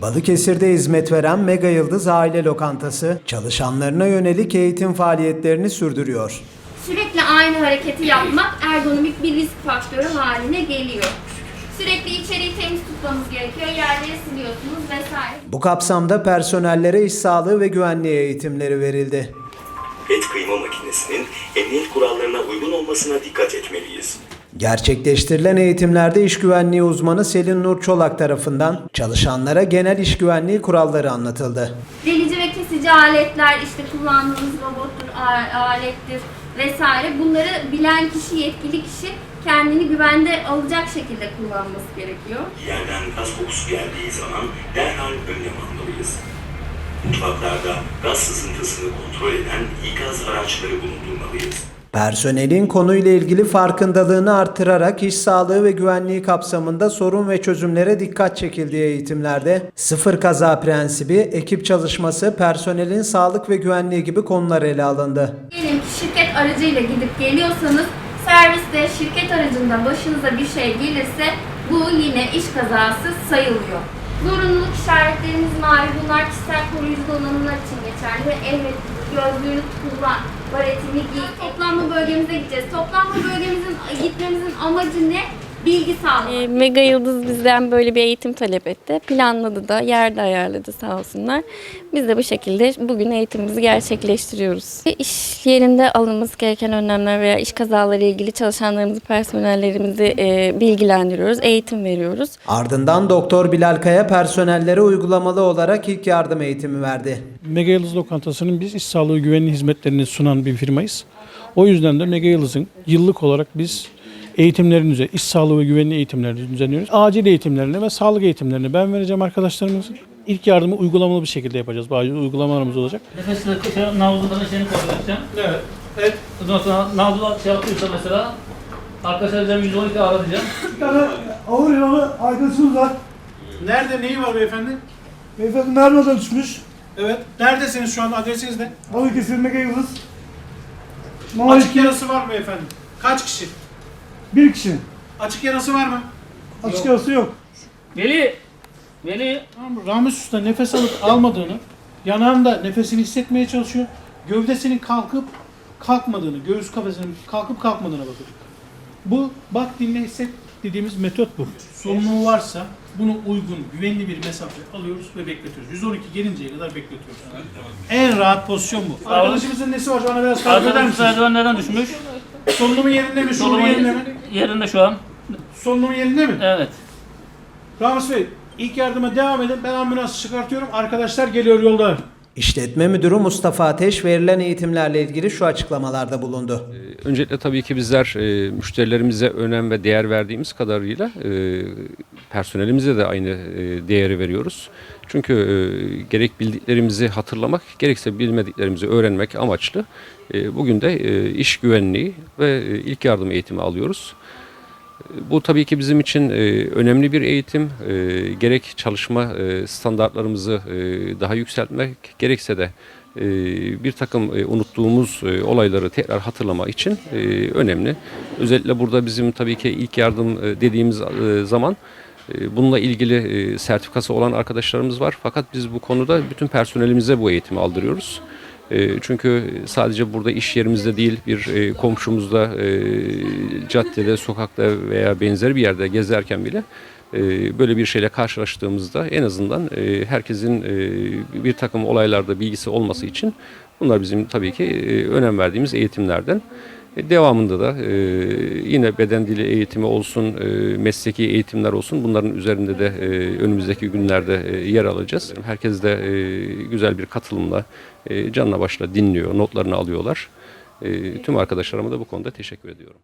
Balıkesir'de hizmet veren Mega Yıldız Aile Lokantası çalışanlarına yönelik eğitim faaliyetlerini sürdürüyor. Sürekli aynı hareketi yapmak ergonomik bir risk faktörü haline geliyor. Sürekli içeriği temiz tutmamız gerekiyor. Yerleri siliyorsunuz vesaire. Bu kapsamda personellere iş sağlığı ve güvenliği eğitimleri verildi. Et kıyma makinesinin emniyet kurallarına uygun olmasına dikkat etmeliyiz. Gerçekleştirilen eğitimlerde iş güvenliği uzmanı Selin Nur Çolak tarafından çalışanlara genel iş güvenliği kuralları anlatıldı. Delici ve kesici aletler, işte kullandığınız robottur, alettir vesaire. Bunları bilen kişi, yetkili kişi kendini güvende alacak şekilde kullanması gerekiyor. Yerden gaz kokusu geldiği zaman derhal önlem almalıyız. Mutfaklarda gaz sızıntısını kontrol eden ikaz araçları bulundurmalıyız. Personelin konuyla ilgili farkındalığını artırarak iş sağlığı ve güvenliği kapsamında sorun ve çözümlere dikkat çekildiği eğitimlerde sıfır kaza prensibi, ekip çalışması, personelin sağlık ve güvenliği gibi konular ele alındı. Diyelim şirket aracıyla gidip geliyorsanız serviste şirket aracında başınıza bir şey gelirse bu yine iş kazası sayılıyor. Zorunluluk işaretlerimiz mavi. Bunlar kişisel koruyucu donanımlar için geçerli ve elbet gözlüğünü kullan, baretini giy. Toplanma bölgemize gideceğiz. Toplanma bölgemizin gitmemizin amacı ne? Bilgi sağlamak. E, Mega Yıldız bizden böyle bir eğitim talep etti. Planladı da, yerde ayarladı sağ olsunlar. Biz de bu şekilde bugün eğitimimizi gerçekleştiriyoruz. İş yerinde alınması gereken önlemler veya iş kazaları ilgili çalışanlarımızı, personellerimizi e, bilgilendiriyoruz, eğitim veriyoruz. Ardından Doktor Bilal Kaya personellere uygulamalı olarak ilk yardım eğitimi verdi. Mega Yıldız Lokantası'nın biz iş sağlığı güvenliği hizmetlerini sunan bir firmayız. O yüzden de Mega Yıldız'ın yıllık olarak biz eğitimlerini, düze- iş sağlığı ve güvenliği eğitimlerini düzenliyoruz. Acil eğitimlerini ve sağlık eğitimlerini ben vereceğim arkadaşlarımızın. İlk yardımı uygulamalı bir şekilde yapacağız. Bazı uygulamalarımız olacak. Nefesle şey, nabzından şeyini kontrol edeceğim. Evet. Evet. Ondan sonra nabzı şey yapıyorsa mesela arkadaşlar diyeceğim 112 ara diyeceğim. Bir tane ağır yaralı arkadaşımız var. Nerede neyi var beyefendi? Beyefendi mermiden düşmüş. Evet. Neredesiniz şu an? Adresiniz ne? Balıkesir Mega Yıldız. Açık yarası var mı beyefendi? Kaç kişi? Bir kişi. Açık yarası var mı? Açık yarası yok. Veli! Veli! Ramiz Usta nefes alıp almadığını, yanağında nefesini hissetmeye çalışıyor. Gövdesinin kalkıp kalkmadığını, göğüs kafesinin kalkıp kalkmadığına bakıyor. Bu bak dinle hisset dediğimiz metot bu. Sorunluğu varsa bunu uygun, güvenli bir mesafe alıyoruz ve bekletiyoruz. 112 gelinceye kadar bekletiyoruz. En rahat pozisyon bu. Arkadaşımızın nesi var? Bana biraz tarif eder Arkadaşım misiniz? merdivenlerden düşmüş. Solunumu yerinde mi? Solumu yerinde mi? yerinde şu an. Solunumu yerinde mi? Evet. Ramiz Bey, ilk yardıma devam edin. Ben ambulans çıkartıyorum. Arkadaşlar geliyor yolda. İşletme Müdürü Mustafa Ateş verilen eğitimlerle ilgili şu açıklamalarda bulundu. Öncelikle tabii ki bizler e, müşterilerimize önem ve değer verdiğimiz kadarıyla e, personelimize de aynı e, değeri veriyoruz. Çünkü gerek bildiklerimizi hatırlamak gerekse bilmediklerimizi öğrenmek amaçlı bugün de iş güvenliği ve ilk yardım eğitimi alıyoruz. Bu tabii ki bizim için e, önemli bir eğitim. E, gerek çalışma e, standartlarımızı daha yükseltmek gerekse de bir takım unuttuğumuz olayları tekrar hatırlama için önemli. Özellikle burada bizim tabii ki ilk yardım dediğimiz zaman bununla ilgili sertifikası olan arkadaşlarımız var. Fakat biz bu konuda bütün personelimize bu eğitimi aldırıyoruz. E, Çünkü sadece burada iş yerimizde değil bir e, komşumuzda, e, caddede, sokakta veya benzer bir yerde gezerken bile e, böyle bir şeyle karşılaştığımızda en azından herkesin bir takım olaylarda bilgisi olması için bunlar bizim tabii ki önem verdiğimiz eğitimlerden. E, Devamında da e, yine beden dili eğitimi olsun, e, mesleki eğitimler olsun bunların üzerinde de önümüzdeki günlerde yer alacağız. Herkes de güzel bir katılımla canla başla dinliyor, notlarını alıyorlar. Tüm arkadaşlarıma da bu konuda teşekkür ediyorum.